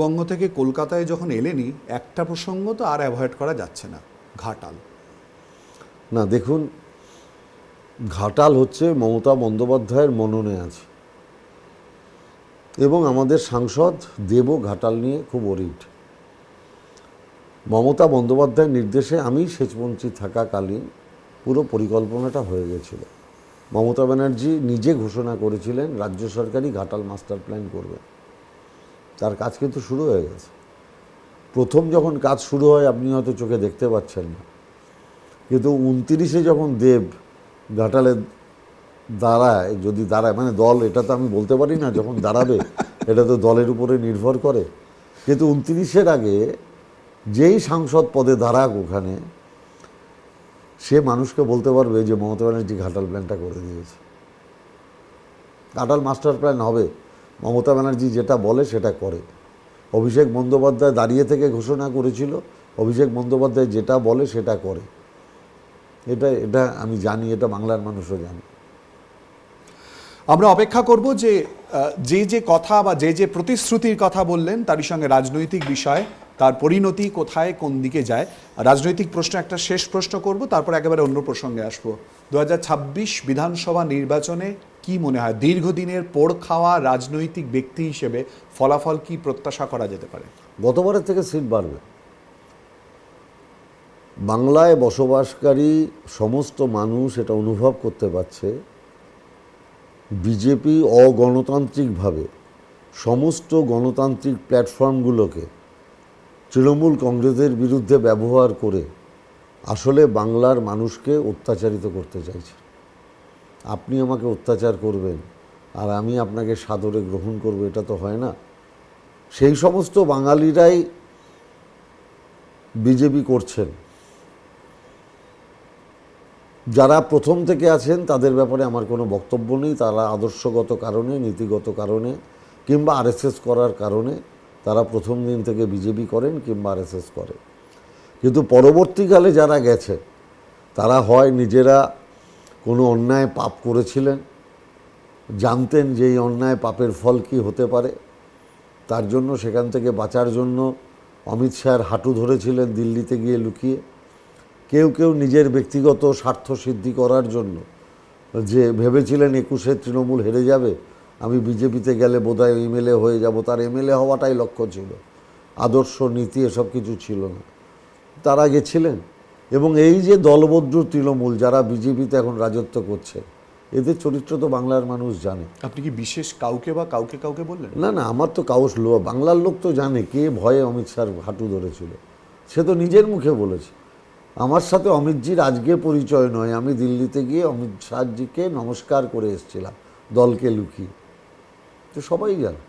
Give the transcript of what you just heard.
বঙ্গ থেকে কলকাতায় যখন এলেনি, একটা প্রসঙ্গ তো আর অ্যাভয়েড করা যাচ্ছে না, ঘাটাল। না, দেখুন, ঘাটাল হচ্ছে মমতা বন্দ্যোপাধ্যায়ের মননে আছে। এবং আমাদের সাংসদ দেব ঘাটাল নিয়ে খুব অরিড মমতা বন্দ্যোপাধ্যায়ের নির্দেশে আমি সেচমন্ত্রী থাকাকালীন পুরো পরিকল্পনাটা হয়ে গেছিল। মমতা ব্যানার্জি নিজে ঘোষণা করেছিলেন, রাজ্য সরকারই ঘাটাল মাস্টার প্ল্যান করবে। তার কাজ কিন্তু শুরু হয়ে গেছে। প্রথম যখন কাজ শুরু হয়, আপনি হয়তো চোখে দেখতে পাচ্ছেন না। কিন্তু উনতিরিশে যখন দেব ঘাটালে দাঁড়ায়, যদি দাঁড়ায় মানে দল, এটা তো আমি বলতে পারি না, যখন দাঁড়াবে, এটা তো দলের উপরে নির্ভর করে। কিন্তু উনতিরিশের আগে যেই সাংসদ পদে দাঁড়াক ওখানে, সে মানুষকে বলতে পারবে যে মমতা ব্যানার্জি ঘাটাল প্ল্যানটা করে দিয়েছে। ঘাটাল মাস্টার প্ল্যান হবে। মমতা ব্যানার্জি যেটা বলে সেটা করে। অভিষেক বন্দ্যোপাধ্যায় দাঁড়িয়ে থেকে ঘোষণা করেছিল, অভিষেক বন্দ্যোপাধ্যায় যেটা বলে সেটা করে। এটা এটা আমি জানি, এটা বাংলার মানুষও জানে। আমরা অপেক্ষা করব যে যে যে কথা বা যে যে প্রতিশ্রুতির কথা বললেন, তারই সঙ্গে রাজনৈতিক বিষয় তার পরিণতি কোথায়, কোন দিকে যায়? রাজনৈতিক প্রশ্ন, একটা শেষ প্রশ্ন করব, তারপর একেবারে অন্য প্রসঙ্গে আসব। দু হাজার ছাব্বিশ বিধানসভা নির্বাচনে কি মনে হয়? দীর্ঘদিনের পোড় খাওয়া রাজনৈতিক ব্যক্তি হিসেবে ফলাফল কি প্রত্যাশা করা যেতে পারে? গতবারের থেকে সিট বাড়বে। বাংলায় বসবাসকারী সমস্ত মানুষ এটা অনুভব করতে পারছে। বিজেপি অগণতান্ত্রিকভাবে সমস্ত গণতান্ত্রিক প্ল্যাটফর্মগুলোকে তৃণমূল কংগ্রেসের বিরুদ্ধে ব্যবহার করে আসলে বাংলার মানুষকে অত্যাচারিত করতে চাইছে। আপনি আমাকে অত্যাচার করবেন আর আমি আপনাকে সাদরে গ্রহণ করব, এটা তো হয় না। সেই সমস্ত বাঙালিরাই বিজেপি করছেন। যারা প্রথম থেকে আছেন, তাদের ব্যাপারে আমার কোনো বক্তব্য নেই। তারা আদর্শগত কারণে, নীতিগত কারণে কিংবা আরএসএস করার কারণে তারা প্রথম দিন থেকে বিজেপি করেন কিংবা আরএসএস করে। কিন্তু পরবর্তীকালে যারা গেছে, তারা হয় নিজেরা কোনো অন্যায় পাপ করেছিলেন, জানতেন যে এই অন্যায় পাপের ফল কি হতে পারে। তার জন্য সেখান থেকে বাঁচার জন্য অমিত শাহের হাঁটু ধরেছিলেন দিল্লিতে গিয়ে লুকিয়ে। কেউ কেউ নিজের ব্যক্তিগত স্বার্থ সিদ্ধি করার জন্য যে ভেবেছিলেন একুশে তৃণমূল হেরে যাবে আমি বিজেপিতে গেলে বোধহয় এমএলএ হয়ে যাব। তার এমএলএ হওয়াটাই লক্ষ্য ছিল। আদর্শ নীতি এসব কিছু ছিল না। তারা গেছিলেন এবং এই যে দলবদ্ধ তৃণমূল যারা বিজেপিতে এখন রাজত্ব করছে এদের চরিত্র তো বাংলার মানুষ জানে। আপনি কি বিশেষ কাউকে বা কাউকে কাউকে বললেন? না না আমার তো কাউস লো বাংলার লোক তো জানে কে ভয়ে অমিত শাহর হাঁটু ধরেছিল। সে তো নিজের মুখে বলেছে। আমার সাথে অমিতজির আজকে পরিচয় নয়। আমি দিল্লিতে গিয়ে অমিত শাহজিকে নমস্কার করে এসেছিলাম দলকে লুকিয়ে। তো সবাই জানে